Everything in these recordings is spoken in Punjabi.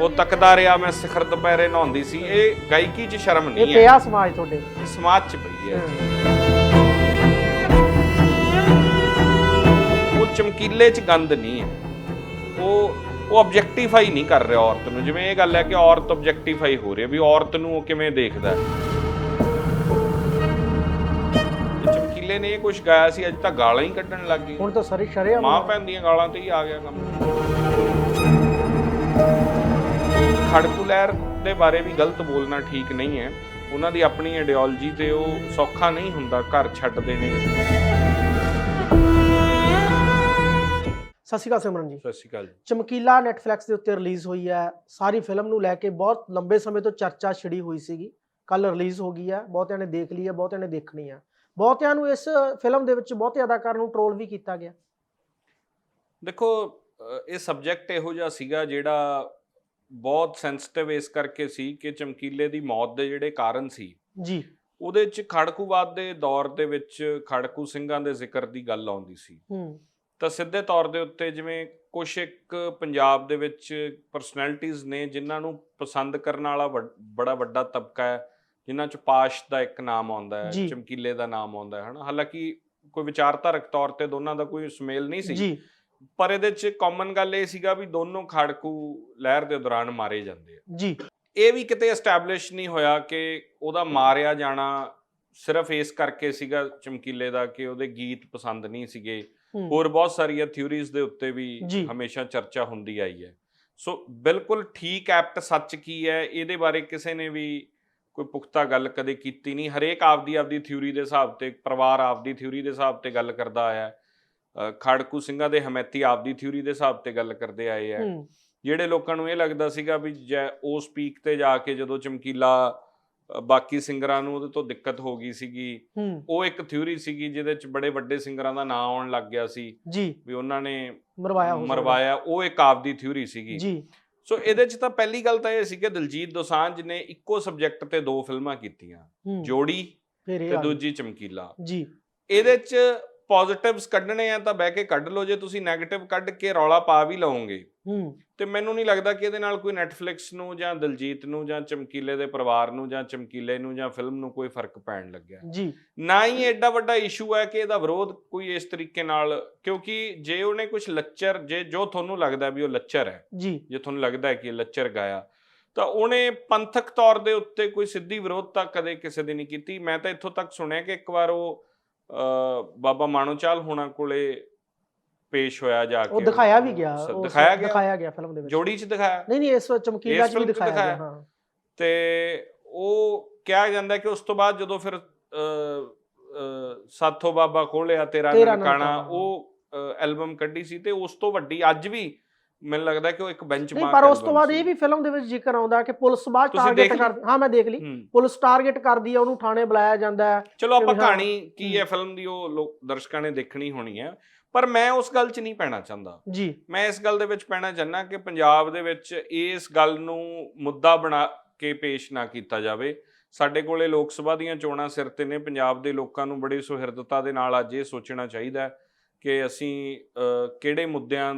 ਉਹ ਤੱਕਦਾ ਰਿਹਾ ਮੈਂ ਸਿਖਰ ਦੁਪਹਿਰੇ ਨਹਾਉਂਦੀ ਸੀ। ਇਹ ਗਾਇਕੀ 'ਚ ਸ਼ਰਮ ਇਹ ਨਹੀਂ ਹੈ ਪਿਆ ਸਮਾਜ ਤੁਹਾਡੇ? ਇਹ ਸਮਾਜ 'ਚ ਪਈ ਹੈ। ਉਹ ਚਮਕੀਲੇ 'ਚ ਗੰਦ ਨਹੀਂ ਹੈ। ਉਹ ਉਹ ਆਬਜੈਕਟੀਫਾਈ ਨਹੀਂ ਕਰ ਰਿਹਾ ਔਰਤ ਨੂੰ। ਜਿਵੇਂ ਇਹ ਗੱਲ ਹੈ ਕਿ ਔਰਤ ਆਬਜੈਕਟੀਫਾਈ ਹੋ ਰਹੀ ਹੈ ਵੀ ਔਰਤ ਨੂੰ ਉਹ ਕਿਵੇਂ ਦੇਖਦਾ ਹੈ। ਇਹ ਚਮਕੀਲੇ ਨੇ ਇਹ ਕੁਝ ਗਾਇਆ ਸੀ ਅੱਜ ਤਾਂ ਗਾਲਾਂ ਹੀ ਕੱਢਣ ਲੱਗ ਗਏ ਹੁਣ ਤਾਂ ਸਾਰੇ ਸ਼ਰਿਆ ਮਾਂ ਭੈਣ ਦੀਆਂ ਗਾਲਾਂ ਤੇ ਹੀ ਆ ਗਿਆ ਕੰਮ। ਖੜਕੂ ਲਹਿਰ ਦੇ ਬਾਰੇ ਵੀ ਗਲਤ ਬੋਲਣਾ ਠੀਕ ਨਹੀਂ ਹੈ। ਉਹਨਾਂ ਦੀ ਆਪਣੀ ਆਈਡੀਓਲੋਜੀ ਤੇ ਉਹ ਸੌਖਾ ਨਹੀਂ ਹੁੰਦਾ ਘਰ ਛੱਡਦੇ ਨੇ ਸਤਿ ਸ਼੍ਰੀ ਅਕਾਲ ਸਿਮਰਨ ਜੀ। ਸਤਿ ਸ਼੍ਰੀ ਅਕਾਲ ਜੀ। ਚਮਕੀਲਾ ਨੈਟਫਲਿਕਸ ਦੇ ਉੱਤੇ ਰਿਲੀਜ਼ ਹੋਈ ਹੈ। ਸਾਰੀ ਫਿਲਮ ਨੂੰ ਲੈ ਕੇ ਬਹੁਤ ਲੰਬੇ ਸਮੇਂ ਤੋਂ ਚਰਚਾ ਛਿੜੀ ਹੋਈ ਸੀਗੀ। ਕੱਲ ਰਿਲੀਜ਼ ਹੋ ਗਈ ਹੈ। ਬਹੁਤਿਆਂ ਨੇ ਦੇਖ ਲਈ ਹੈ ਬਹੁਤਿਆਂ ਨੇ ਦੇਖਣੀ ਹੈ। ਬਹੁਤਿਆਂ ਨੂੰ ਇਸ ਫਿਲਮ ਦੇ ਵਿੱਚ ਬਹੁਤੇ ਅਦਾਕਾਰ ਨੂੰ ਟ੍ਰੋਲ ਵੀ ਕੀਤਾ ਗਿਆ। ਦੇਖੋ ਇਹ ਸਬਜੈਕਟ ਇਹੋ ਜਿਹਾ ਸੀਗਾ ਜਿਹੜਾ ਬਹੁਤ ਸੈਂਸਿਟਿਵ ਇਸ ਕਰਕੇ ਸੀ ਕਿ ਚਮਕੀਲੇ ਦੀ ਮੌਤ ਦੇ ਜਿਹੜੇ ਕਾਰਨ ਸੀ। ਜੀ। ਉਹਦੇ ਚ ਖੜਕੂਵਾਦ ਦੇ ਦੌਰ ਦੇ ਵਿੱਚ ਖੜਕੂ ਸਿੰਘਾਂ ਦੇ ਜ਼ਿਕਰ ਦੀ ਗੱਲ ਆਉਂਦੀ ਸੀ। ਹੂੰ। ਤਾਂ ਸਿੱਧੇ ਤੌਰ ਦੇ ਉੱਤੇ ਜਿਵੇਂ ਕੁਛ ਇੱਕ ਪੰਜਾਬ ਦੇ ਵਿੱਚ ਪਰਸਨੈਲਿਟੀਆਂ ਨੇ ਜਿਨ੍ਹਾਂ ਨੂੰ ਪਸੰਦ ਕਰਨ ਵਾਲਾ ਬੜਾ ਵੱਡਾ ਤਬਕਾ ਹੈ ਜਿਨ੍ਹਾਂ ਚ ਪਾਸ਼ ਦਾ ਇੱਕ ਨਾਮ ਆਉਂਦਾ ਹੈ। ਚਮਕੀਲੇ ਦਾ ਨਾਮ ਆਉਂਦਾ ਹੈ ਹਨਾ? ਹਾਲਾਂਕਿ ਕੋਈ ਵਿਚਾਰਧਾਰਕ ਤੌਰ ਤੇ ਦੋਨਾਂ ਦਾ ਕੋਈ ਸੁਮੇਲ ਨਹੀਂ ਸੀ। ਜੀ। ਪਰ ਇਹਦੇ ਚ ਕਾਮਨ ਗੱਲ ਇਹ ਸੀਗਾ ਵੀ ਦੋਨੋਂ ਖੜਕੂ ਲਹਿਰ ਦੇ ਦੌਰਾਨ ਮਾਰੇ ਜਾਂਦੇ ਆ। ਜੀ। ਇਹ ਵੀ ਕਿਤੇ ਐਸਟੈਬਲਿਸ਼ ਨਹੀਂ ਹੋਇਆ ਕਿ ਉਹਦਾ ਮਾਰਿਆ ਜਾਣਾ ਸਿਰਫ ਇਸ ਕਰਕੇ ਸੀਗਾ ਚਮਕੀਲੇ ਦਾ ਕਿ ਉਹਦੇ ਗੀਤ ਪਸੰਦ ਨਹੀਂ ਸੀਗੇ। ਹੋਰ ਬਹੁਤ ਸਾਰੀਆਂ ਥਿਊਰੀਜ਼ ਦੇ ਉੱਤੇ ਵੀ। ਹਮੇਸ਼ਾ ਚਰਚਾ ਹੁੰਦੀ ਆਈ ਹੈ। ਸੋ ਬਿਲਕੁਲ ਠੀਕ ਐਪਟ ਸੱਚ ਕੀ ਹੈ ਇਹਦੇ ਬਾਰੇ ਕਿਸੇ ਨੇ ਵੀ ਕੋਈ ਪੁਖਤਾ ਗੱਲ ਕਦੇ ਕੀਤੀ ਨਹੀਂ। ਹਰੇਕ ਆਪਦੀ ਆਪਦੀ ਥਿਊਰੀ ਦੇ ਹਿਸਾਬ ਤੇ ਪਰਿਵਾਰ ਆਪਦੀ ਥਿਊਰੀ ਦੇ ਹਿਸਾਬ ਤੇ ਗੱਲ ਕਰਦਾ ਆਇਆ। ਖਾੜਕੂ ਸਿੰਘਾਂ ਦੇ ਹਮੈਤੀ ਆਪਦੀ ਥਿਊਰੀ ਦੇ ਹਿਸਾਬ ਤੇ ਗੱਲ ਕਰਦੇ ਆਏ ਹੂੰ। ਜਿਹੜੇ ਲੋਕਾਂ ਨੂੰ ਇਹ ਲੱਗਦਾ ਸੀਗਾ ਵੀ ਜੈ ਉਸ ਪੀਕ ਤੇ ਜਾ ਕੇ ਜਦੋਂ ਚਮਕੀਲਾ ਬਾਕੀ ਸਿੰਗਰਾਂ ਨੂੰ ਉਹਦੇ ਤੋਂ ਦਿੱਕਤ ਹੋ ਗਈ ਸੀਗੀ ਉਹ ਇੱਕ ਥਿਊਰੀ ਸੀਗੀ ਜਿਹਦੇ ਚ ਬੜੇ ਵੱਡੇ ਸਿੰਗਰਾਂ ਦਾ ਨਾਂ ਆਉਣ ਲੱਗ ਗਿਆ ਸੀ ਜੀ। ਵੀ ਉਹਨਾਂ ਨੇ ਮਰਵਾਇਆ। ਮਰਵਾਇਆ ਉਹ ਇੱਕ ਆਪਦੀ ਥਿਊਰੀ ਸੀਗੀ। ਜੀ। ਸੋ ਇਹਦੇ ਚ ਤਾਂ ਪਹਿਲੀ ਗੱਲ ਤਾਂ ਇਹ ਸੀ ਕਿ ਦਿਲਜੀਤ ਦੋਸਾਂਝ ਨੇ ਇੱਕੋ ਸਬਜੈਕਟ ਤੇ ਦੋ ਫਿਲਮਾਂ ਕੀਤੀਆਂ ਜੋੜੀ ਤੇ ਆ। ਦੂਜੀ ਚਮਕੀਲਾ। ਜੀ। ਇਹਦੇ ਚ ਪੋਜ਼ਿਟਿਵਸ ਕੱਢਣੇ ਆ ਤਾਂ ਬਹਿ ਕੇ ਕੱਢ ਲਓ ਜੇ ਤੁਸੀਂ 네ਗੇਟਿਵ ਕੱਢ ਕੇ ਰੌਲਾ ਪਾ ਵੀ ਲਓਗੇ। ਹੂੰ। ਤੇ ਮੈਨੂੰ ਨਹੀਂ ਲੱਗਦਾ ਕਿ ਇਹਦੇ ਨਾਲ ਕੋਈ ਨੈਟਫਲਿਕਸ ਨੂੰ ਜਾਂ ਦਿਲਜੀਤ ਨੂੰ ਜਾਂ ਚਮਕੀਲੇ ਦੇ ਪਰਿਵਾਰ ਨੂੰ ਜਾਂ ਚਮਕੀਲੇ ਨੂੰ ਜਾਂ ਫਿਲਮ ਨੂੰ ਕੋਈ ਫ਼ਰਕ ਪੈਣ ਲੱਗਿਆ। ਜੀ। ਨਾ ਹੀ ਐਡਾ ਵੱਡਾ ਇਸ਼ੂ ਹੈ ਕਿ ਇਹਦਾ ਵਿਰੋਧ ਕੋਈ ਇਸ ਤਰੀਕੇ ਨਾਲ ਕਿਉਂਕਿ ਜੇ ਉਹਨੇ ਕੁਝ ਲੱਚਰ ਜੇ ਜੋ ਤੁਹਾਨੂੰ ਲੱਗਦਾ ਵੀ ਉਹ ਲੱਚਰ ਹੈ ਜੀ। ਜੇ ਤੁਹਾਨੂੰ ਲੱਗਦਾ ਹੈ ਕਿ ਲੱਚਰ ਗਾਇਆ ਤਾਂ ਉਹਨੇ ਪੰਥਕ ਤੌਰ ਦੇ ਉੱਤੇ ਕੋਈ ਸਿੱਧੀ ਵਿਰੋਧਤਾ ਕਦੇ ਕਿਸੇ ਦੀ ਨਹੀਂ ਕੀਤੀ। ਮੈਂ ਤਾਂ ਇੱਥੋਂ ਤੱਕ ਸੁਣਿਆ ਕਿ ਇੱਕ ਵਾਰ ਉਹ ਬਾਬਾ ਮਾਣੋਚਾਲ ਹੋਣਾ ਕੋਲੇ ਪੇਸ਼ ਹੋਇਆ ਜਾ ਕੇ। ਉਹ ਦਿਖਾਇਆ ਵੀ ਗਿਆ ਦਿਖਾਇਆ ਗਿਆ? ਦਿਖਾਇਆ ਗਿਆ ਫਿਲਮ ਦੇ ਵਿੱਚ। ਜੋੜੀ 'ਚ ਦਿਖਾਇਆ? ਨਹੀਂ ਨਹੀਂ ਇਸ ਚਮਕੀਲਾ ਚ ਵੀ ਦਿਖਾਇਆ ਗਿਆ। ਹਾਂ। ਤੇ ਉਹ ਕਿਹਾ ਜਾਂਦਾ ਕਿ ਉਸ ਤੋਂ ਬਾਅਦ ਜਦੋਂ ਫਿਰ ਸਾਥੋ ਬਾਬਾ ਖੋਲਿਆ ਤੇਰਾ ਨਨਕਾਣਾ। ਉਹ ਐਲਬਮ ਕੱਢੀ ਸੀ ਤੇ ਉਸ ਤੋਂ ਵੱਡੀ ਅੱਜ ਵੀ ਮੈਨੂੰ ਲੱਗਦਾ ਕਿ ਉਹ ਇੱਕ ਬੈਂਚਮਾਰਕ ਪਰ ਉਸ ਤੋਂ ਬਾਅਦ ਇਹ ਵੀ ਫਿਲਮ ਦੇ ਵਿੱਚ ਜ਼ਿਕਰ ਆਉਂਦਾ ਕਿ ਪੁਲਿਸ ਬਾਅਦ ਟਾਰਗੇਟ ਕਰ ਹਾਂ ਮੈਂ ਦੇਖ ਲਈ। ਪੁਲਿਸ ਟਾਰਗੇਟ ਕਰਦੀ ਹੈ ਉਹਨੂੰ ਥਾਣੇ ਬੁਲਾਇਆ ਜਾਂਦਾ ਹੈ ਚਲੋ ਆਪਾਂ ਕਹਾਣੀ ਕੀ ਹੈ। ਫਿਲਮ ਦੀ ਉਹ ਲੋਕ ਦਰਸ਼ਕਾਂ ਨੇ ਦੇਖਣੀ ਹੋਣੀ ਹੈ। ਪਰ ਮੈਂ ਉਸ ਗੱਲ 'ਚ ਨਹੀਂ ਪੈਣਾ ਚਾਹੁੰਦਾ। ਜੀ। ਮੈਂ ਇਸ ਗੱਲ ਦੇ ਵਿੱਚ ਪੈਣਾ ਚਾਹੁੰਦਾ ਕਿ ਪੰਜਾਬ ਦੇ ਵਿੱਚ ਇਸ ਗੱਲ ਨੂੰ ਮੁੱਦਾ ਬਣਾ ਕੇ ਪੇਸ਼ ਨਾ ਕੀਤਾ ਜਾਵੇ। ਸਾਡੇ ਕੋਲੇ ਲੋਕ ਸਭਾ ਦੀਆਂ ਚੋਣਾਂ ਸਿਰ ਤੇ ਨੇ। ਪੰਜਾਬ ਦੇ ਲੋਕਾਂ ਨੂੰ ਬੜੀ ਸੁਹਿਰਦਤਾ ਦੇ ਨਾਲ ਅੱਜ ਇਹ ਸੋਚਣਾ ਚਾਹੀਦਾ ਕਿ ਅਸੀਂ ਕਿਹੜੇ ਮੁੱਦਿਆਂ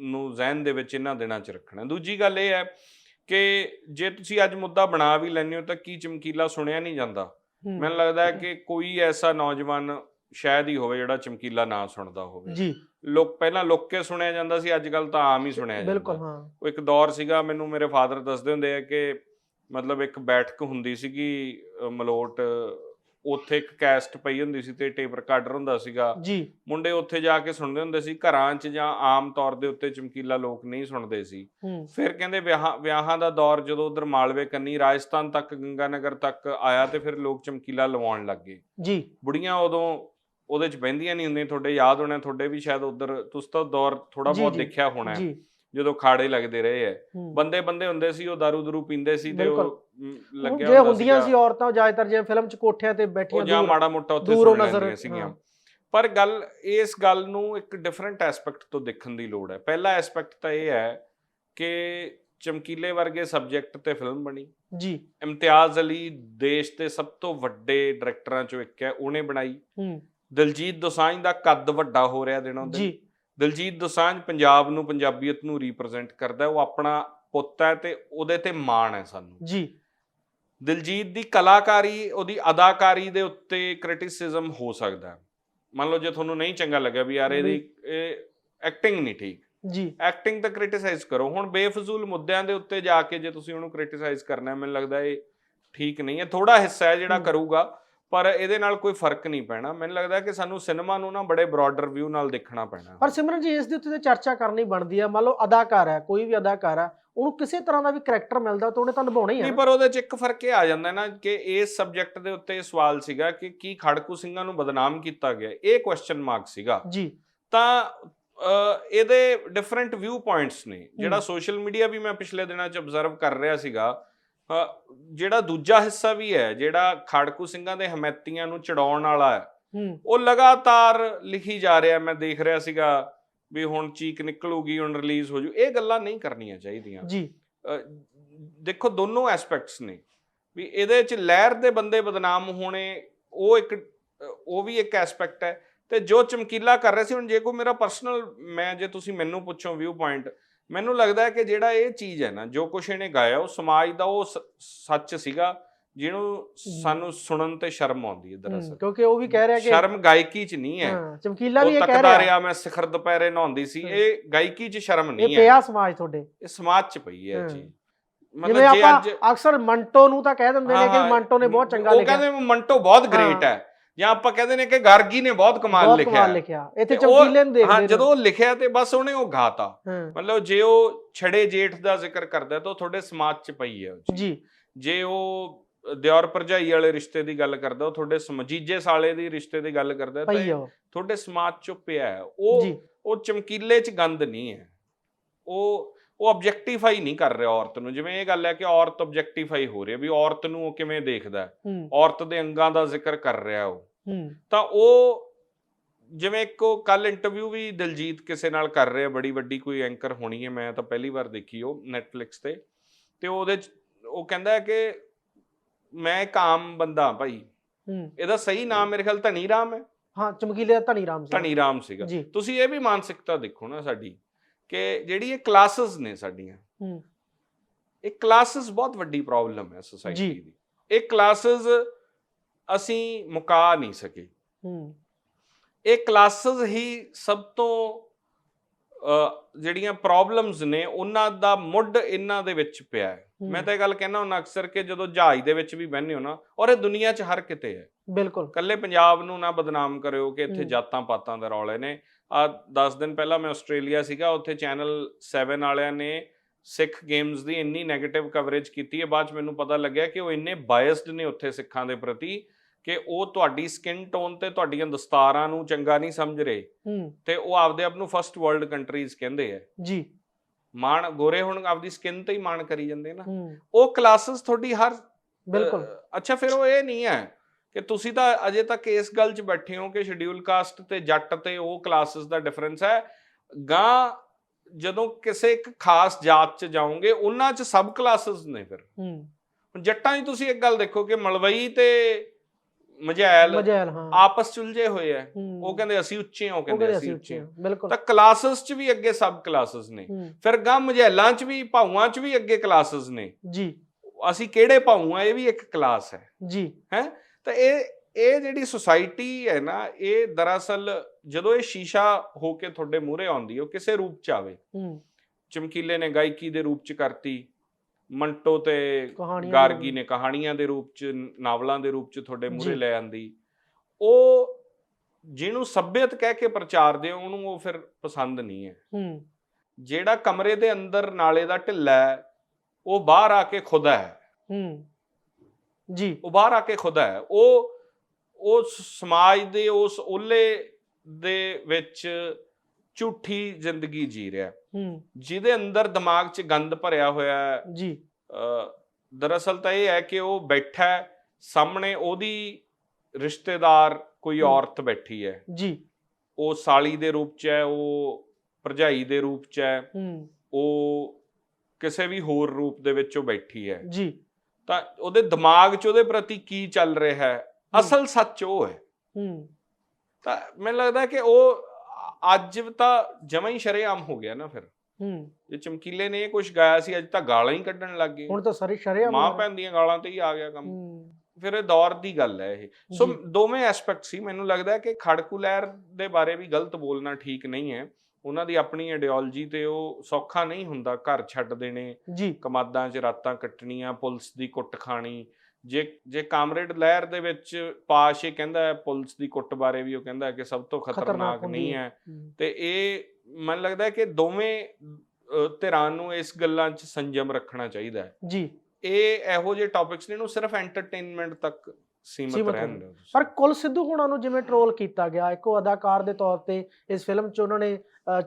ਨੂੰ ਜ਼ਿਹਨ ਦੇ ਵਿੱਚ ਇਹਨਾਂ ਦਿਨਾਂ 'ਚ ਰੱਖਣਾ। ਦੂਜੀ ਗੱਲ ਇਹ ਹੈ ਕਿ ਜੇ ਤੁਸੀਂ ਅੱਜ ਮੁੱਦਾ ਬਣਾ ਵੀ ਲੈਂਦੇ ਹੋ ਤਾਂ ਕੀ ਚਮਕੀਲਾ ਸੁਣਿਆ ਨਹੀਂ ਜਾਂਦਾ? ਮੈਨੂੰ ਲੱਗਦਾ ਹੈ ਕਿ ਕੋਈ ਐਸਾ ਨੌਜਵਾਨ ਸ਼ਾਇਦ ਹੀ ਹੋਵੇ ਜਿਹੜਾ ਚਮਕੀਲਾ ਨਾ ਸੁਣਦਾ ਹੋਵੇ। ਜੀ। ਲੋਕ ਪਹਿਲਾਂ ਲੁੱਕ ਕੇ ਸੁਣਿਆ ਜਾਂਦਾ ਸੀ ਅੱਜ ਕੱਲ ਤਾਂ ਆਮ ਹੀ ਸੁਣਿਆ ਜਾਂਦਾ। ਬਿਲਕੁਲ ਹਾਂ। ਉਹ ਇੱਕ ਦੌਰ ਸੀਗਾ ਮੈਨੂੰ ਮੇਰੇ ਫਾਦਰ ਦੱਸਦੇ ਹੁੰਦੇ ਆ ਕਿ ਮਤਲਬ ਇੱਕ ਬੈਠਕ ਹੁੰਦੀ ਸੀਗੀ ਮਲੋਟ ਉੱਥੇ ਇੱਕ ਕੈਸਟ ਪਈ ਹੁੰਦੀ ਸੀ ਤੇ ਟੇਪ ਰਿਕਾਰਡਰ ਹੁੰਦਾ ਸੀਗਾ। ਜੀ। ਮੁੰਡੇ ਉੱਥੇ ਜਾ ਕੇ ਸੁਣਦੇ ਹੁੰਦੇ ਸੀ ਘਰਾਂ 'ਚ ਜਾਂ ਆਮ ਤੌਰ ਦੇ ਉੱਤੇ ਚਮਕੀਲਾ ਲੋਕ ਨਹੀਂ ਸੁਣਦੇ ਸੀ। ਫਿਰ ਕਹਿੰਦੇ ਵਿਆਹਾਂ ਵਿਆਹਾਂ ਦਾ ਦੌਰ ਜਦੋਂ ਉਧਰ ਮਾਲਵੇ ਕੰਨੀ ਰਾਜਸਥਾਨ ਤੱਕ ਗੰਗਾਨਗਰ ਤੱਕ ਆਇਆ ਤੇ ਫਿਰ ਲੋਕ ਚਮਕੀਲਾ ਲਵਾਉਣ ਲੱਗ ਗਏ। ਜੀ। ਬੁੜੀਆਂ ਉਦੋਂ ਉਹਦੇ ਚ ਬਹਿੰਦੀਆਂ ਨਹੀਂ ਹੁੰਦੀਆਂ ਤੁਹਾਡੇ ਯਾਦ ਹੋਣਾ ਤੁਹਾਡੇ ਵੀ ਸ਼ਾਇਦ ਉਧਰ ਤੁਸੀਂ ਤਾਂ ਦੌਰ ਥੋੜਾ ਬਹੁਤ ਦੇਖਿਆ ਹੋਣਾ। ਜੀ। ਜਦੋਂ ਖਾੜੇ ਲੱਗਦੇ ਰਹੇ ਹੂੰ। ਬੰਦੇ ਬੰਦੇ ਹੁੰਦੇ ਸੀ ਉਹ ਦਾਰੂ ਦਰੂ ਪੀਂਦੇ ਸੀ ਤੇ ਉਹ ਲੱਗਿਆ ਜੇ ਹੁੰਦਾ ਹੁੰਦੀਆਂ ਸੀ ਔਰਤਾਂ ਜ਼ਿਆਦਾਤਰ ਜਿਵੇਂ ਫਿਲਮ ਚ ਕੋਠਿਆਂ ਤੇ ਉਹ ਬੈਠੀਆਂ ਜਾਂ ਦੂਰ ਮਾੜਾ ਮੋਟਾ ਉੱਥੇ ਦੂਰੋਂ ਨਜ਼ਰ, ਸੀਗੀਆਂ। ਪਰ ਗੱਲ ਇਸ ਗੱਲ ਨੂੰ ਇੱਕ ਡਿਫਰੈਂਟ ਐਸਪੈਕਟ ਤੋਂ ਦੇਖਣ ਦੀ ਲੋੜ ਹੈ ਪਹਿਲਾ ਐਸਪੈਕਟ ਤਾਂ ਇਹ ਹੈ ਕਿ ਚਮਕੀਲੇ ਵਰਗੇ ਸਬਜੈਕਟ ਤੇ ਫਿਲਮ ਬਣੀ। ਜੀ। ਇਮਤਿਆਜ਼ ਅਲੀ ਦੇਸ਼ ਦੇ ਸਭ ਤੋਂ ਵੱਡੇ ਡਾਇਰੈਕਟਰਾਂ ਚੋਂ ਇੱਕ ਹੈ ਉਹਨੇ ਬਣਾਈ। ਹੂੰ। ਦਿਲਜੀਤ ਦੋਸਾਂਝ ਦਾ ਕੱਦ ਵੱਡਾ ਹੋ ਰਿਹਾ ਦਿਨੋਂ ਦਿਨ ਜੀ। ਦਿਲਜੀਤ ਦੋਸਾਂਝ ਪੰਜਾਬ ਨੂੰ ਪੰਜਾਬੀਅਤ ਨੂੰ ਰਿਪਰੈਜ਼ੈਂਟ ਕਰਦਾ ਹੈ। ਉਹ ਆਪਣਾ ਪੁੱਤ ਹੈ ਤੇ ਉਹਦੇ ਤੇ ਮਾਣ ਹੈ ਸਾਨੂੰ। ਜੀ। ਦਿਲਜੀਤ ਦੀ ਕਲਾਕਾਰੀ ਉਹਦੀ ਅਦਾਕਾਰੀ ਦੇ ਉੱਤੇ ਕ੍ਰਿਟਿਸਿਜ਼ਮ ਹੋ ਸਕਦਾ। ਮੰਨ ਲਓ ਜੇ ਤੁਹਾਨੂੰ ਨਹੀਂ ਚੰਗਾ ਲੱਗਿਆ ਵੀ ਯਾਰ ਇਹਦੀ ਇਹ ਐਕਟਿੰਗ ਨਹੀਂ ਠੀਕ। ਜੀ। ਐਕਟਿੰਗ ਤਾਂ ਕ੍ਰਿਟਿਸਾਈਜ਼ ਕਰੋ। ਹੁਣ ਬੇਫਜ਼ੂਲ ਮੁੱਦਿਆਂ ਦੇ ਉੱਤੇ ਜਾ ਕੇ ਜੇ ਤੁਸੀਂ ਉਹਨੂੰ ਕ੍ਰਿਟਿਸਾਈਜ਼ ਕਰਨਾ ਹੈ, ਮੈਨੂੰ ਲੱਗਦਾ ਇਹ ਠੀਕ ਨਹੀਂ ਹੈ। ਥੋੜਾ ਹਿੱਸਾ ਹੈ ਜਿਹੜਾ। ਕਰੂਗਾ। ਪਰ ਇਹਦੇ ਨਾਲ ਕੋਈ ਫ਼ਰਕ ਨਹੀਂ ਪੈਣਾ। ਮੈਨੂੰ ਲੱਗਦਾ ਕਿ ਸਾਨੂੰ ਸਿਨੇਮਾ ਨੂੰ ਨਾ ਬੜੇ ਬ੍ਰੌਡਰ ਵਿਊ ਨਾਲ ਦੇਖਣਾ ਪੈਣਾ। ਪਰ ਸਿਮਰਨ ਜੀ ਇਸ ਦੇ ਉੱਤੇ ਤੇ ਚਰਚਾ ਕਰਨੀ ਬਣਦੀ ਹੈ ਮੰਨ ਲਓ ਅਦਾਕਾਰ ਹੈ ਕੋਈ ਵੀ ਅਦਾਕਾਰ ਹੈ ਉਹਨੂੰ ਕਿਸੇ ਤਰ੍ਹਾਂ ਦਾ ਵੀ ਕਰੈਕਟਰ ਮਿਲਦਾ ਤਾਂ ਉਹਨੇ ਤਾਂ ਨਿਭਾਉਣਾ ਹੀ ਹੈ ਨਹੀਂ। ਪਰ ਉਹਦੇ ਚ ਇੱਕ ਫ਼ਰਕ ਇਹ ਆ ਜਾਂਦਾ ਨਾ ਕਿ ਇਸ ਸਬਜੈਕਟ ਦੇ ਉੱਤੇ ਇਹ ਸਵਾਲ ਸੀਗਾ ਕਿ ਕੀ ਖੜਕੂ ਸਿੰਘਾਂ ਨੂੰ ਬਦਨਾਮ ਕੀਤਾ ਗਿਆ? ਇਹ ਕੁਐਸਚਨ ਮਾਰਕ ਸੀਗਾ। ਜੀ। ਤਾਂ ਇਹਦੇ ਡਿਫਰੈਂਟ ਵਿਊ ਪੁਆਇੰਟਸ ਨੇ। ਜਿਹੜਾ। ਸੋਸ਼ਲ ਮੀਡੀਆ ਵੀ ਮੈਂ ਪਿਛਲੇ ਦਿਨਾਂ 'ਚ ਅਬਜ਼ਰਵ ਕਰ ਰਿਹਾ ਸੀਗਾ ਜਿਹੜਾ ਦੂਜਾ ਹਿੱਸਾ ਵੀ ਹੈ ਜਿਹੜਾ ਖੜਕੂ ਸਿੰਘਾਂ ਦੇ ਹਮੈਤੀਆਂ ਨੂੰ ਚੜਾਉਣ ਵਾਲਾ ਹੈ ਉਹ ਲਗਾਤਾਰ ਲਿਖੀ ਜਾ ਰਿਹਾ ਮੈਂ ਦੇਖ ਰਿਹਾ ਸੀਗਾ ਵੀ ਹੁਣ ਚੀਕ ਨਿਕਲੂਗੀ ਹੁਣ ਰਿਲੀਜ਼ ਹੋ ਜੂ ਇਹ ਗੱਲਾਂ ਨਹੀਂ ਕਰਨੀਆਂ ਚਾਹੀਦੀਆਂ। ਜੀ। ਦੇਖੋ ਦੋਨੋਂ ਐਸਪੈਕਟਸ ਨੇ। ਵੀ ਇਹਦੇ ਚ ਲਹਿਰ ਦੇ ਬੰਦੇ ਬਦਨਾਮ ਹੋਣੇ ਉਹ ਇੱਕ ਉਹ ਵੀ ਇੱਕ ਐਸਪੈਕਟ ਹੈ। ਤੇ ਜੋ ਚਮਕੀਲਾ ਕਰ ਰਹੇ ਸੀ ਹੁਣ ਜੇ ਕੋਈ ਮੇਰਾ ਪਰਸਨਲ ਮੈਂ ਜੇ ਤੁਸੀਂ ਮੈਨੂੰ ਪੁੱਛੋ ਵਿਊ ਪੁਆਇੰਟ ਮੈਨੂੰ ਲੱਗਦਾ ਹੈ ਕਿ ਜਿਹੜਾ ਇਹ ਚੀਜ਼ ਹੈ ਨਾ ਜੋ ਕੁਛ ਇਹਨੇ ਗਾਇਆ ਉਹ ਸਮਾਜ ਦਾ ਉਹ ਸੱਚ ਸੀਗਾ ਜਿਹਨੂੰ ਸਾਨੂੰ ਸੁਣਨ ਤੇ ਸ਼ਰਮ ਆਉਂਦੀ ਹੈ ਦਰਅਸਲ। ਕਿਉਂਕਿ ਉਹ ਵੀ ਕਹਿ ਰਿਹਾ ਕਿ ਸ਼ਰਮ ਗਾਇਕੀ ਚ ਨਹੀਂ ਹੈ। ਚਮਕੀਲਾ ਵੀ ਉਹ ਇਹ ਕਹਿ ਤੱਕਦਾ ਰਿਹਾ। ਰਿਹਾ ਮੈਂ ਸਿਖਰ ਦੁਪਹਿਰੇ ਨਹਾਉਂਦੀ ਸੀ। ਇਹ ਗਾਇਕੀ ਚ ਸ਼ਰਮ ਇਹ ਨਹੀਂ ਹੈ। ਪਿਆ ਸਮਾਜ ਤੁਹਾਡੇ। ਇਹ ਸਮਾਜ ਚ ਪਈ ਹੈ ਇਹ ਜਿਵੇਂ ਮਤਲਬ ਜੇ ਅੱਜ ਅਕਸਰ ਮੰਟੋ ਨੂੰ ਤਾਂ ਕਹਿ ਦਿੰਦੇ ਨੇ ਕਿ ਮੰਟੋ ਨੇ ਬਹੁਤ ਚੰਗਾ ਉਹ ਲਿਖਿਆ। ਕਹਿੰਦੇ ਮੰਟੋ ਬਹੁਤ ਗ੍ਰੇਟ ਹਾਂ। ਜਾਂ ਆਪਾਂ ਕਹਿੰਦੇ ਨੇ ਕਿ ਗਾਰਗੀ ਨੇ ਬਹੁਤ ਕਮਾਲ ਬਹੁਤ ਲਿਖਿਆ ਕਮਾਲ। ਲਿਖਿਆ। ਇੱਥੇ ਚਮਕੀਲੇ ਨੂੰ ਦੇਖਦੇ ਹਾਂ। ਜਦੋਂ ਉਹ ਲਿਖਿਆ ਤੇ ਬਸ ਉਹਨੇ ਉਹ ਗਾਤਾ। ਮਤਲਬ ਜੇ ਉਹ ਛੜੇ ਜੇਠ ਦਾ ਜ਼ਿਕਰ ਕਰਦਾ ਤਾਂ ਉਹ ਤੁਹਾਡੇ ਸਮਾਜ 'ਚ ਪਈ ਹੈ ਉਹ। ਜੀ। ਜੇ ਉਹ ਦਿਓਰ ਭਰਜਾਈ ਵਾਲੇ ਰਿਸ਼ਤੇ ਦੀ ਗੱਲ ਕਰਦਾ ਉਹ ਤੁਹਾਡੇ ਸਮਜੀਜੇ ਸਾਲੇ ਦੀ ਰਿਸ਼ਤੇ ਦੀ ਗੱਲ ਕਰਦਾ ਤਾਂ ਤੁਹਾਡੇ ਸਮਾਜ 'ਚ ਪਿਆ ਉਹ ਉਹ ਚਮਕੀਲੇ 'ਚ ਗੰਦ ਨਹੀਂ ਹੈ। ਉਹ ਉਹ ਆਬਜੈਕਟੀਫਾਈ ਨਹੀਂ ਕਰ ਰਿਹਾ ਔਰਤ ਨੂੰ। ਜਿਵੇਂ ਇਹ ਗੱਲ ਹੈ ਕਿ ਔਰਤ ਆਬਜੈਕਟੀਫਾਈ ਹੋ ਰਹੀ ਹੈ ਵੀ ਔਰਤ ਨੂੰ ਉਹ ਕਿਵੇਂ ਦੇਖਦਾ ਔਰਤ ਦੇ ਅੰਗਾਂ ਦਾ ਜ਼ਿਕਰ ਕਰ ਰਿਹਾ ਉਹ। ਤਾਂ ਉਹ ਜਿਵੇਂ ਇੱਕ ਉਹ ਕੱਲ ਇੰਟਰਵਿਊ ਵੀ ਦਿਲਜੀਤ ਕਿਸੇ ਨਾਲ ਕਰ ਰਿਹਾ ਬੜੀ ਵੱਡੀ ਕੋਈ ਐਂਕਰ ਹੋਣੀ ਹੈ ਮੈਂ ਤਾਂ ਪਹਿਲੀ ਵਾਰ ਦੇਖੀ ਉਹ Netflix ਤੇ। ਤੇ ਉਹਦੇ ਉਹ ਕਹਿੰਦਾ ਹੈ ਕਿ ਮੈਂ ਇੱਕ ਆਮ ਬੰਦਾ ਭਾਈ। ਹੂੰ। ਇਹਦਾ ਸਹੀ ਨਾਮ ਮੇਰੇ ਖਿਆਲ ਧਨੀ ਰਾਮ ਹੈ। ਹਾਂ ਚਮਕੀਲੇ ਦਾ ਧਨੀ ਰਾਮ ਸੀ ਧਨੀ ਰਾਮ ਸੀਗਾ। ਤੁਸੀਂ ਇਹ ਵੀ ਮਾਨਸਿਕਤਾ ਦੇਖੋ ਨਾ ਸਾਡੀ ਕਿ ਜਿਹੜੀ ਇਹ ਕਲਾਸਸ ਨੇ ਸਾਡੀਆਂ ਹੂੰ। ਇਹ ਕਲਾਸਸ ਬਹੁਤ ਵੱਡੀ ਪ੍ਰੋਬਲਮ ਹੈ ਸੋਸਾਇਟੀ। ਦੀ। ਇਹ ਕਲਾਸਸ ਅਸੀਂ ਮੁਕਾ ਨਹੀਂ ਸਕੇ। ਹੂੰ। ਇਹ ਕਲਾਸਸ ਹੀ ਸਭ ਤੋਂ ਜਿਹੜੀਆਂ ਪ੍ਰੋਬਲਮਸ ਨੇ ਉਹਨਾਂ ਦਾ ਮੁੱਢ ਇਹਨਾਂ ਦੇ ਵਿੱਚ ਪਿਆ ਹੈ। ਮੈਂ ਤਾਂ ਇਹ ਗੱਲ ਕਹਿਣਾ ਹੁੰਦਾ ਅਕਸਰ ਕਿ ਜਦੋਂ ਜਹਾਜ਼ ਦੇ ਵਿੱਚ ਵੀ ਬਹਿੰਦੇ ਹੋ ਨਾ ਔਰ ਇਹ ਦੁਨੀਆ 'ਚ ਹਰ ਕਿਤੇ ਹੈ। ਬਿਲਕੁਲ। ਕੱਲੇ ਪੰਜਾਬ ਨੂੰ ਨਾ ਬਦਨਾਮ ਕਰਿਓ ਕਿ ਇੱਥੇ। ਜਾਤਾਂ ਪਾਤਾਂ ਦੇ ਰੌਲੇ ਨੇ। ਆ 10 ਦਿਨ ਪਹਿਲਾਂ ਮੈਂ ਆਸਟ੍ਰੇਲੀਆ ਸੀਗਾ ਉੱਥੇ ਚੈਨਲ 7 ਵਾਲਿਆਂ ਨੇ ਸਿੱਖ ਗੇਮਸ ਦੀ ਇੰਨੀ 네ਗੇਟਿਵ ਕਵਰੇਜ ਕੀਤੀ ਹੈ। ਬਾਅਦ ਚ ਮੈਨੂੰ ਪਤਾ ਲੱਗਿਆ ਕਿ ਉਹ ਇੰਨੇ ਬਾਇਸਡ ਨੇ ਉੱਥੇ ਸਿੱਖਾਂ ਦੇ ਪ੍ਰਤੀ। ਕਿ ਉਹ ਤੁਹਾਡੀ ਸਕਿਨ ਟੋਨ ਤੇ ਤੁਹਾਡੀਆਂ ਦਸਤਾਰਾਂ ਨੂੰ ਚੰਗਾ ਨਹੀਂ ਸਮਝ ਰਹੇ ਤੇ ਉਹ ਆਪਦੇ ਆਪ ਨੂੰ ਫਸਟ ਵਰਲਡ ਕੰਟਰੀਜ਼ ਕਹਿੰਦੇ ਆ। ਜੀ। ਮਾਣ ਗੋਰੇ ਹੁਣ ਆਪਦੀ ਸਕਿਨ ਤੇ ਹੀ ਮਾਣ ਕਰੀ ਜਾਂਦੇ ਨਾ। ਉਹ ਕਲਾਸਸ ਤੁਹਾਡੀ ਹਰ ਬਿਲਕੁਲ। ਅੱਛਾ ਫਿਰ ਉਹ ਇਹ ਨਹੀਂ ਹੈ ਕਿ ਤੁਸੀਂ ਤਾਂ ਅਜੇ ਤੱਕ ਇਸ ਗੱਲ 'ਚ ਬੈਠੇ ਹੋ ਕਿ ਸ਼ਡਿਊਲ ਕਾਸਟ ਤੇ ਜੱਟ ਤੇ ਉਹ ਕਲਾਸਸ ਦਾ ਡਿਫਰੈਂਸ ਹੈ। ਗਾਂ ਜਦੋਂ ਕਿਸੇ ਇੱਕ ਖਾਸ ਜਾਤ 'ਚ ਜਾਓਗੇ ਉਹਨਾਂ 'ਚ ਸਬ ਕਲਾਸਸ ਨੇ ਫਿਰ। ਹੂੰ। ਜੱਟਾਂ 'ਚ ਤੁਸੀਂ ਇੱਕ ਗੱਲ ਦੇਖੋ ਕਿ ਮਲਵਈ ਤੇ ਮਜੈਲ ਮਜੈਲ ਹਾਂ। ਆਪਸ 'ਚ ਉਲਝੇ ਹੋਏ ਆ ਹੂੰ, ਉਹ ਕਹਿੰਦੇ ਅਸੀਂ ਉੱਚੇ ਹਾਂ ਉਹ ਉਹ ਕਹਿੰਦੇ ਅਸੀਂ ਉੱਚੇ ਹਾਂ। ਬਿਲਕੁਲ। ਤਾਂ ਕਲਾਸਸ 'ਚ ਵੀ ਅੱਗੇ ਸਬ ਕਲਾਸਸ ਨੇ। ਹੂੰ। ਫਿਰ ਗਾਂ ਮਜੈਲਾਂ 'ਚ ਵੀ ਭਾਊਆਂ 'ਚ ਵੀ ਅੱਗੇ ਕਲਾਸਸ ਨੇ। ਜੀ। ਅਸੀਂ ਕਿਹੜੇ ਭਾਊ ਆ? ਇਹ ਵੀ ਇੱਕ ਕਲਾਸ ਹੈ ਜੀ। ਤਾਂ ਇਹ ਇਹ ਜਿਹੜੀ ਸੁਸਾਇਟੀ ਹੈ ਨਾ ਇਹ ਦਰਅਸਲ ਜਦੋਂ ਇਹ ਸ਼ੀਸ਼ਾ ਹੋ ਕੇ ਤੁਹਾਡੇ ਮੂਹਰੇ ਆਉਂਦੀ ਹੈ ਉਹ ਕਿਸੇ ਰੂਪ ਚ ਆਵੇ। ਹੂੰ। ਚਮਕੀਲੇ ਨੇ ਗਾਇਕੀ ਦੇ ਰੂਪ ਚ ਕਰਤੀ। ਮੰਟੋ ਤੇ ਕਹਾਣੀਆਂ ਗਾਰਗੀ ਨੇ। ਕਹਾਣੀਆਂ ਦੇ ਰੂਪ ਚ ਨਾਵਲਾਂ ਦੇ ਰੂਪ ਚ ਤੁਹਾਡੇ ਮੂਹਰੇ। ਲੈ ਆਂਦੀ। ਉਹ ਜਿਹਨੂੰ ਸੱਭਿਅਤ ਕਹਿ ਕੇ ਪ੍ਰਚਾਰਦੇ ਹੋ ਉਹਨੂੰ ਉਹ ਫਿਰ ਪਸੰਦ ਨਹੀਂ ਹੈ। ਹੂੰ। ਜਿਹੜਾ ਕਮਰੇ ਦੇ ਅੰਦਰ ਨਾਲੇ ਦਾ ਢਿੱਲਾ ਹੈ ਉਹ ਬਾਹਰ ਆ ਕੇ ਖੁਦਾ ਹੈ। ਹੂੰ। ਜੀ। ਉਹ ਬਾਹਰ ਆ ਕੇ ਖੁਦਾ ਹੈ। ਉਹ ਉਹ ਸ- ਸਮਾਜ ਦੇ ਉਸ ਓਲੇ ਦੇ ਵਿੱਚ ਝੂਠੀ ਜ਼ਿੰਦਗੀ ਜੀ ਰਿਹਾ ਹੈ, ਜਿਹਦੇ ਅੰਦਰ ਦਿਮਾਗ 'ਚ ਗੰਦ ਭਰਿਆ ਹੋਇਆ ਹੈ ਜੀ। ਅ, ਦਰਅਸਲ ਤਾਂ ਇਹ ਹੈ ਕਿ ਉਹ ਬੈਠਾ ਸਾਹਮਣੇ ਉਹਦੀ ਰਿਸ਼ਤੇਦਾਰ ਕੋਈ। ਔਰਤ ਬੈਠੀ ਹੈ। ਜੀ। ਉਹ ਸਾਲੀ ਦੇ ਰੂਪ 'ਚ ਹੈ ਉਹ ਭਰਜਾਈ ਦੇ ਰੂਪ 'ਚ ਹੈ ਹੂੰ। ਉਹ ਕਿਸੇ ਵੀ ਹੋਰ ਰੂਪ ਦੇ ਵਿੱਚ ਉਹ ਬੈਠੀ ਹੈ। ਜੀ। ਤਾਂ ਉਹਦੇ ਦਿਮਾਗ 'ਚ ਉਹਦੇ ਪ੍ਰਤੀ ਕੀ ਚੱਲ ਰਿਹਾ ਹੈ। ਅਸਲ ਸੱਚ ਉਹ ਹੈ। ਹੂੰ। ਤਾਂ ਮੈਨੂੰ ਲੱਗਦਾ ਕਿ ਉਹ ਅੱਜ ਤਾਂ ਜਮਾਂ ਹੀ ਸ਼ਰੇਆਮ ਹੋ ਗਿਆ ਨਾ ਫਿਰ। ਹੂੰ। ਜੇ ਚਮਕੀਲੇ ਨੇ ਇਹ ਕੁਝ ਗਾਇਆ ਸੀ ਅੱਜ ਤਾਂ ਗਾਲਾਂ ਹੀ ਕੱਢਣ ਲੱਗ ਗਏ। ਹੁਣ ਤਾਂ ਸਾਰੇ ਸ਼ਰਿਆਮ ਮਾਂ ਭੈਣ ਦੀਆਂ ਗਾਲਾਂ ਤੇ ਹੀ ਆ ਗਿਆ ਕੰਮ। ਹੂੰ। ਫਿਰ ਇਹ ਦੌਰ ਦੀ ਗੱਲ ਹੈ ਇਹ। ਸੋ। ਦੋਵੇਂ ਐਸਪੈਕਟ ਸੀ। ਮੈਨੂੰ ਲੱਗਦਾ ਹੈ ਕਿ ਖੜਕੂ ਲਹਿਰ ਦੇ ਬਾਰੇ ਵੀ ਗਲਤ ਬੋਲਣਾ ਠੀਕ ਨਹੀਂ ਹੈ। ਉਹਨਾਂ ਦੀ ਆਪਣੀ ਆਈਡੀਓਲੋਜੀ ਤੇ ਉਹ ਸੌਖਾ ਨਹੀਂ ਹੁੰਦਾ ਘਰ ਛੱਡ ਦੇਣੇ। ਕਮਾਦਾਂ 'ਚ ਰਾਤਾਂ ਕੱਟਣੀਆਂ ਪੁਲਿਸ ਦੀ ਕੁੱਟ ਖਾਣੀ। ਜੇ ਜੇ ਕਾਮਰੇਡ ਲਹਿਰ ਦੇ ਵਿੱਚ ਪਾਸ਼ ਇਹ ਕਹਿੰਦਾ ਹੈ ਪੁਲਿਸ ਦੀ ਕੁੱਟ ਬਾਰੇ ਵੀ ਉਹ ਕਹਿੰਦਾ ਹੈ ਕਿ ਸਭ ਤੋਂ ਖਤਰਨਾਕ ਨਹੀਂ ਹੈ। ਤੇ ਇਹ ਮੈਨੂੰ ਲੱਗਦਾ ਹੈ ਕਿ ਦੋਵੇਂ ਧਿਰਾਂ ਨੂੰ ਇਸ ਗੱਲਾਂ 'ਚ ਸੰਜਮ ਰੱਖਣਾ ਚਾਹੀਦਾ ਹੈ ਜੀ ਇਹ ਇਹੋ ਜਿਹੇ ਟੌਪਿਕਸ ਨੇ ਇਹਨੂੰ ਸਿਰਫ ਐਂਟਰਟੇਨਮੈਂਟ ਤੱਕ ਸੀਮਿਤ ਰਹਿਣ ਹੋਣ। ਦਿਓ। ਪਰ ਕੁਲ ਸਿੱਧੂ ਹੁਣਾਂ ਨੂੰ ਜਿਵੇਂ ਟ੍ਰੋਲ ਕੀਤਾ ਗਿਆ ਇੱਕੋ ਅਦਾਕਾਰ ਦੇ ਤੌਰ ਤੇ ਇਸ ਫਿਲਮ 'ਚ ਉਹਨਾਂ ਨੇ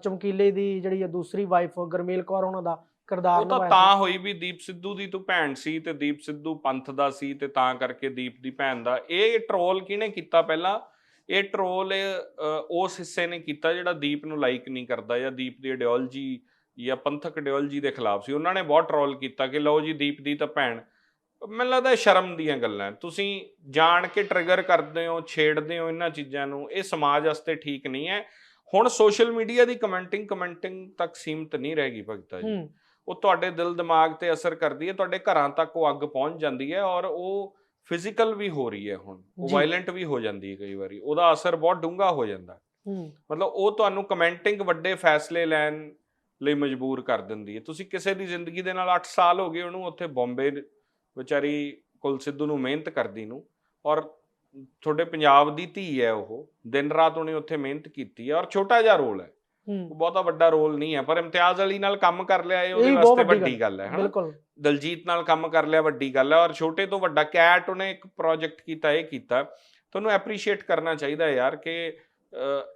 ਚਮਕੀਲੇ ਦੀ ਜਿਹੜੀ ਹੈ ਦੂਸਰੀ ਵਾਈਫ ਗਰਮੇਲ ਕੌਰ ਉਹਨਾਂ ਦਾ ਕਿਰਦਾਰ ਉਹ ਤਾਂ ਤਾਂ ਹੋਈ ਵੀ ਦੀਪ ਸਿੱਧੂ ਦੀ ਤੂੰ ਭੈਣ ਸੀ ਤੇ ਦੀਪ ਸਿੱਧੂ ਪੰਥ ਦਾ ਸੀ ਤੇ ਤਾਂ ਕਰਕੇ ਦੀਪ ਦੀ ਭੈਣ ਦਾ। ਇਹ ਟ੍ਰੋਲ ਕਿਹਨੇ ਕੀਤਾ ਪਹਿਲਾਂ? ਇਹ ਟ੍ਰੋਲ ਉਸ ਹਿੱਸੇ ਨੇ ਕੀਤਾ ਜਿਹੜਾ ਦੀਪ ਨੂੰ ਲਾਈਕ ਨਹੀਂ ਕਰਦਾ ਜਾਂ ਦੀਪ ਦੀ ਆਈਡੀਓਲੋਜੀ ਜਾਂ ਪੰਥਕ ਆਈਡੀਓਲੋਜੀ ਦੇ ਖਿਲਾਫ ਸੀ। ਉਹਨਾਂ ਨੇ ਬਹੁਤ ਟ੍ਰੋਲ ਕੀਤਾ ਕਿ ਲਓ ਜੀ ਦੀਪ ਦੀ ਤਾਂ ਭੈਣ। ਮੈਨੂੰ ਲੱਗਦਾ ਸ਼ਰਮ ਦੀਆਂ ਗੱਲਾਂ। ਤੁਸੀਂ ਜਾਣ ਕੇ ਟ੍ਰਿਗਰ ਕਰਦੇ ਹੋ ਛੇੜਦੇ ਹੋ ਇਹਨਾਂ ਚੀਜ਼ਾਂ ਨੂੰ। ਇਹ ਸਮਾਜ ਵਾਸਤੇ ਠੀਕ ਨਹੀਂ ਹੈ। ਹੁਣ ਸੋਸ਼ਲ ਮੀਡੀਆ ਦੀ ਕਮੈਂਟਿੰਗ ਕਮੈਂਟਿੰਗ ਤੱਕ ਸੀਮਤ ਨਹੀਂ ਰਹੇਗੀ ਭਗਤਾ ਜੀ। ਉਹ ਤੁਹਾਡੇ ਦਿਲ ਦਿਮਾਗ ਤੇ ਅਸਰ ਕਰਦੀ ਹੈ ਤੁਹਾਡੇ ਘਰਾਂ ਤੱਕ ਉਹ ਅੱਗ ਪਹੁੰਚ ਜਾਂਦੀ ਹੈ ਔਰ ਉਹ ਫਿਜ਼ੀਕਲ ਵੀ ਹੋ ਰਹੀ ਹੈ ਹੁਣ ਉਹ। ਵਾਇਲੈਂਟ ਵੀ ਹੋ ਜਾਂਦੀ ਹੈ ਕਈ ਵਾਰੀ ਉਹਦਾ ਅਸਰ ਬਹੁਤ ਡੂੰਘਾ ਹੋ ਜਾਂਦਾ। ਮਤਲਬ ਉਹ ਤੁਹਾਨੂੰ ਕਮੈਂਟਿੰਗ ਵੱਡੇ ਫੈਸਲੇ ਲੈਣ ਲਈ ਮਜਬੂਰ ਕਰ ਦਿੰਦੀ ਹੈ। ਤੁਸੀਂ ਕਿਸੇ ਦੀ ਜ਼ਿੰਦਗੀ ਦੇ ਨਾਲ 8 ਸਾਲ ਹੋ ਗਏ ਉਹਨੂੰ ਉੱਥੇ ਬੰਬੇ ਵਿਚਾਰੀ ਕੁਲ ਸਿੱਧੂ ਨੂੰ ਮਿਹਨਤ ਕਰਦੀ ਨੂੰ ਔਰ ਤੁਹਾਡੇ ਪੰਜਾਬ ਦੀ ਧੀ ਹੈ ਉਹ ਦਿਨ ਰਾਤ ਉਹਨੇ ਉੱਥੇ ਮਿਹਨਤ ਕੀਤੀ ਹੈ ਔਰ ਛੋਟਾ ਜਿਹਾ ਰੋਲ ਹੂੰ। ਬਹੁਤਾ ਵੱਡਾ ਰੋਲ ਨਹੀਂ ਹੈ ਪਰ ਇਮਤਿਆਜ਼ ਅਲੀ ਨਾਲ ਕੰਮ ਕਰ ਲਿਆ ਇਹ ਉਹਦੇ ਵਾਸਤੇ ਵੱਡੀ ਗੱਲ ਹੈ ਹਨਾ? ਬਿਲਕੁਲ। ਦਲਜੀਤ ਨਾਲ ਕੰਮ ਕਰ ਲਿਆ ਵੱਡੀ ਗੱਲ ਹੈ ਔਰ ਛੋਟੇ ਤੋਂ ਵੱਡਾ ਕੈਟ ਉਹਨੇ ਇੱਕ ਪ੍ਰੋਜੈਕਟ ਕੀਤਾ ਇਹ ਕੀਤਾ। ਤੁਹਾਨੂੰ ਐਪਰੀਸ਼ੀਏਟ ਕਰਨਾ ਚਾਹੀਦਾ ਯਾਰ ਕਿ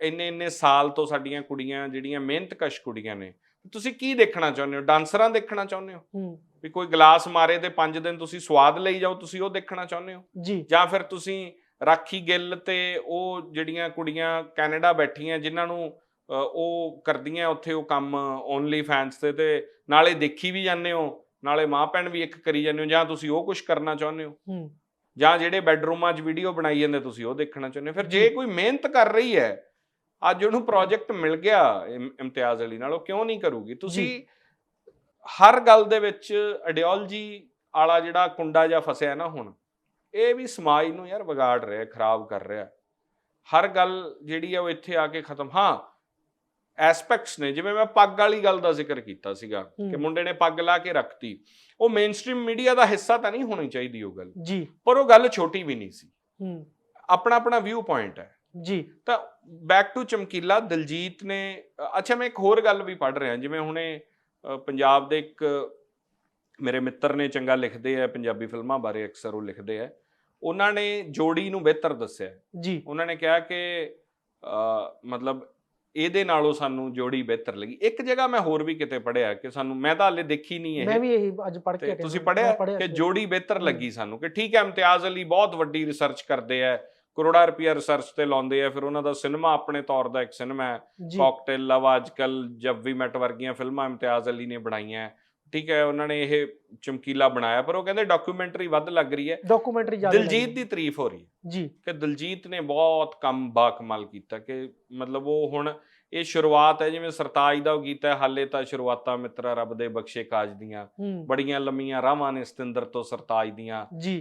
ਇੰਨੇ ਇੰਨੇ ਸਾਲ ਤੋਂ ਸਾਡੀਆਂ ਕੁੜੀਆਂ ਜਿਹੜੀਆਂ ਮਿਹਨਤਕਸ਼ ਕੁੜੀਆਂ ਨੇ ਤੁਸੀਂ ਕੀ ਦੇਖਣਾ ਚਾਹੁੰਦੇ ਹੋ? ਡਾਂਸਰਾਂ ਦੇਖਣਾ ਚਾਹੁੰਦੇ ਹੋ? ਵੀ ਕੋਈ ਗਲਾਸ ਮਾਰੇ ਤੇ 5 ਦਿਨ ਤੁਸੀਂ ਸਵਾਦ ਲਈ ਜਾਓ ਤੁਸੀਂ ਉਹ ਦੇਖਣਾ ਚਾਹੁੰਦੇ ਹੋ? ਜੀ ਫਿਰ ਤੁਸੀਂ ਰਾਖੀ ਗਿੱਲ ਤੇ ਉਹ ਜਿਹੜੀਆਂ ਕੁੜੀਆਂ ਕੈਨੇਡਾ ਬੈਠੀਆਂ ਜਿਨ੍ਹਾਂ ਨੂੰ ਉਹ ਕਰਦੀਆਂ ਉੱਥੇ ਉਹ ਕੰਮ ਓਨਲੀ ਫੈਨਸ ਤੇ ਤੇ ਨਾਲੇ ਦੇਖੀ ਵੀ ਜਾਂਦੇ ਹੋ ਨਾਲੇ ਮਾਂ ਭੈਣ ਵੀ ਇੱਕ ਕਰੀ ਜਾਂਦੇ ਹੋ ਜਾਂ ਤੁਸੀਂ ਉਹ ਕੁਝ ਕਰਨਾ ਚਾਹੁੰਦੇ ਹੋ? ਹੂੰ। ਜਾਂ ਜਿਹੜੇ ਬੈੱਡਰੂਮਾਂ 'ਚ ਵੀਡੀਓ ਬਣਾਈ ਜਾਂਦੇ ਤੁਸੀਂ ਉਹ ਦੇਖਣਾ ਚਾਹੁੰਦੇ ਹੋ? ਫਿਰ ਜੇ। ਕੋਈ ਮਿਹਨਤ ਕਰ ਰਹੀ ਹੈ ਅੱਜ ਉਹਨੂੰ ਪ੍ਰੋਜੈਕਟ ਮਿਲ ਗਿਆ ਇਮ- ਇਮਤਿਆਜ਼ ਅਲੀ ਨਾਲ ਉਹ ਕਿਉਂ ਨਹੀਂ ਕਰੂਗੀ? ਤੁਸੀਂ ਹਰ ਗੱਲ ਦੇ ਵਿੱਚ ਆਈਡੀਓਲੋਜੀ ਵਾਲਾ ਜਿਹੜਾ ਕੁੰਡਾ ਜਾਂ ਫਸਿਆ ਨਾ ਹੁਣ ਇਹ ਵੀ ਸਮਾਜ ਨੂੰ ਯਾਰ ਵਿਗਾੜ ਰਿਹਾ ਖਰਾਬ ਕਰ ਰਿਹਾ। ਹਰ ਗੱਲ ਜਿਹੜੀ ਆ ਉਹ ਇੱਥੇ ਆ ਕੇ ਖਤਮ। ਹਾਂ ਐਸਪੈਕਟਸ ਨੇ ਜਿਵੇਂ ਮੈਂ ਪੱਗ ਵਾਲੀ ਗੱਲ ਦਾ ਜ਼ਿਕਰ ਕੀਤਾ ਸੀਗਾ ਕਿ। ਮੁੰਡੇ ਨੇ ਪੱਗ ਲਾ ਕੇ ਰੱਖਤੀ। ਉਹ ਮੇਨਸਟ੍ਰੀਮ ਮੀਡੀਆ ਦਾ ਹਿੱਸਾ ਤਾਂ ਨਹੀਂ ਹੋਣੀ ਚਾਹੀਦੀ ਉਹ ਗੱਲ। ਜੀ। ਪਰ ਉਹ ਗੱਲ ਛੋਟੀ ਵੀ ਨਹੀਂ ਸੀ। ਹੂੰ। ਆਪਣਾ ਆਪਣਾ ਵਿਊ ਪੁਆਇੰਟ ਹੈ। ਜੀ। ਤਾਂ ਬੈਕ ਟੂ ਚਮਕੀਲਾ ਦਿਲਜੀਤ ਨੇ ਅੱਛਾ ਮੈਂ ਇੱਕ ਹੋਰ ਗੱਲ ਵੀ ਪੜ੍ਹ ਰਿਹਾ ਜਿਵੇਂ ਹੁਣੇ ਪੰਜਾਬ ਦੇ ਇੱਕ ਮੇਰੇ ਮਿੱਤਰ ਨੇ ਚੰਗਾ ਲਿਖਦੇ ਆ ਪੰਜਾਬੀ ਫਿਲਮਾਂ ਬਾਰੇ ਅਕਸਰ ਉਹ ਲਿਖਦੇ ਆ। ਉਹਨਾਂ ਨੇ ਜੋੜੀ ਨੂੰ ਬਿਹਤਰ ਦੱਸਿਆ। ਜੀ। ਉਹਨਾਂ ਨੇ ਕਿਹਾ ਕਿ ਮਤਲਬ ਇਹਦੇ ਨਾਲੋਂ ਸਾਨੂੰ ਜੋੜੀ ਬਿਹਤਰ ਲੱਗੀ ਇੱਕ ਜਗ੍ਹਾ ਮੈਂ ਹੋਰ ਵੀ ਕਿਤੇ ਪੜ੍ਹਿਆ ਕਿ ਸਾਨੂੰ ਮੈਂ ਤਾਂ ਹਾਲੇ ਦੇਖੀ ਨਹੀਂ ਇਹ ਮੈਂ ਵੀ ਇਹੀ ਅੱਜ ਪੜ੍ਹ ਕੇ ਤੁਸੀਂ ਪੜਿਆ ਪੜ੍ਹਿਆ ਕਿ। ਜੋੜੀ ਬਿਹਤਰ। ਲੱਗੀ ਸਾਨੂੰ ਕਿ ਠੀਕ ਹੈ ਇਮਤਿਆਜ਼ ਅਲੀ ਬਹੁਤ ਵੱਡੀ ਰਿਸਰਚ ਕਰਦੇ ਆ ਕਰੋੜਾ ਰੁਪਿਆ ਰਿਸਰਚ ਤੇ ਲਾਉਂਦੇ ਆ ਫਿਰ ਉਹਨਾਂ ਦਾ ਸਿਨੇਮਾ ਆਪਣੇ ਤੌਰ ਦਾ ਇੱਕ ਸਿਨੇਮਾ ਹੈ ਕਾਕਟੇਲ ਲਵ ਅੱਜਕੱਲ ਜਬ ਵੀ ਮੈਟ ਵਰਗੀਆਂ ਫਿਲਮਾਂ ਇਮਤਿਆਜ਼ ਅਲੀ ਨੇ ਬਣਾਈਆਂ। ਠੀਕ ਹੈ ਉਹਨਾਂ ਨੇ ਇਹ ਚਮਕੀਲਾ ਬਣਾਇਆ ਪਰ ਉਹ ਕਹਿੰਦੇ ਡਾਕੂਮੈਂਟਰੀ ਵੱਧ ਲੱਗ ਰਹੀ ਹੈ। ਡਾਕੂਮੈਂਟਰੀ ਜ਼ਿਆਦਾ ਦਿਲਜੀਤ। ਦੀ ਤਾਰੀਫ ਹੋ ਰਹੀ ਹੈ ਜੀ। ਕਿ ਦਿਲਜੀਤ ਨੇ ਬਹੁਤ ਕੰਮ ਬਾਕਮਾਲ ਕੀਤਾ ਕਿ ਮਤਲਬ ਉਹ ਹੁਣ ਇਹ ਸ਼ੁਰੂਆਤ ਹੈ ਜਿਵੇਂ ਸਰਤਾਜ ਦਾ ਉਹ ਗੀਤ ਹੈ ਹਾਲੇ ਤਾਂ ਸ਼ੁਰੂਆਤਾਂ ਮਿੱਤਰਾ ਰੱਬ ਦੇ ਬਖਸ਼ੇ ਕਾਜ ਦੀਆਂ ਬੜੀਆਂ ਲੰਮੀਆਂ ਰਾਹਾਂ ਨੇ ਸਤਿੰਦਰ ਤੋਂ ਸਰਤਾਜ ਦੀਆਂ। ਜੀ।